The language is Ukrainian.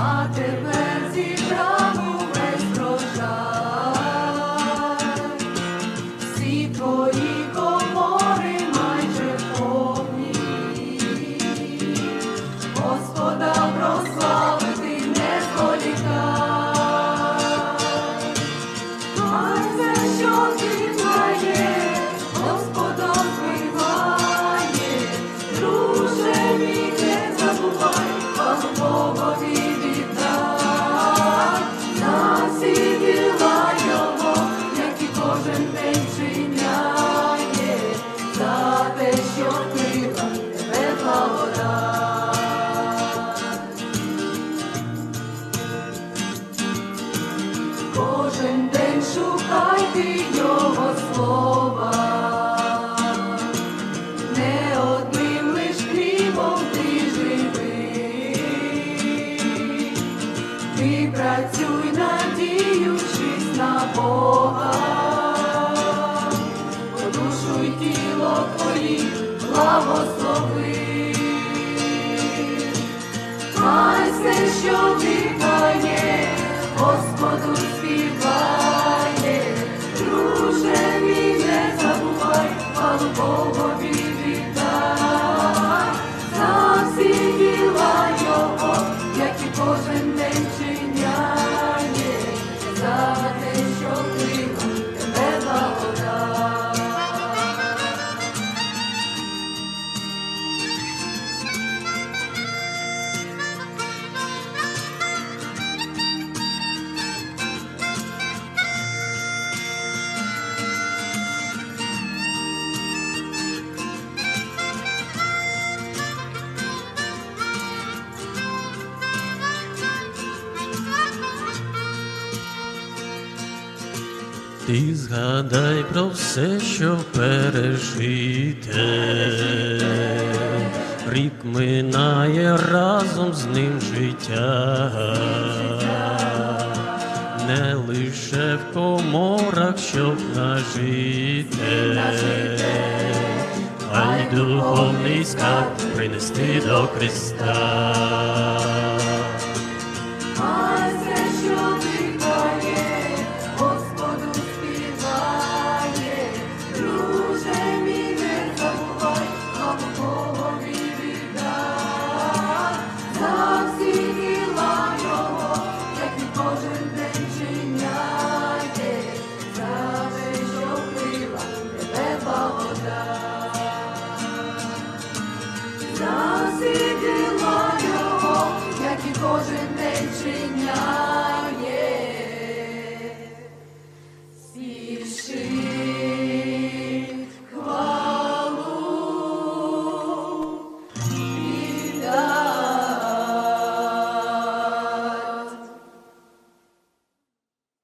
а тепер зібрав увесь врожай. всі твої комори. Кожен день шукайте його слова, не одним лиш ти живий, ти працюй, надіючись на Бога, бо душу тіло твої благослови. Хай все, Ти згадай про все, що пережите. Рік минає разом з ним життя, не лише в коморах, щоб нажити, а й духовний скарб принести до Христа. see.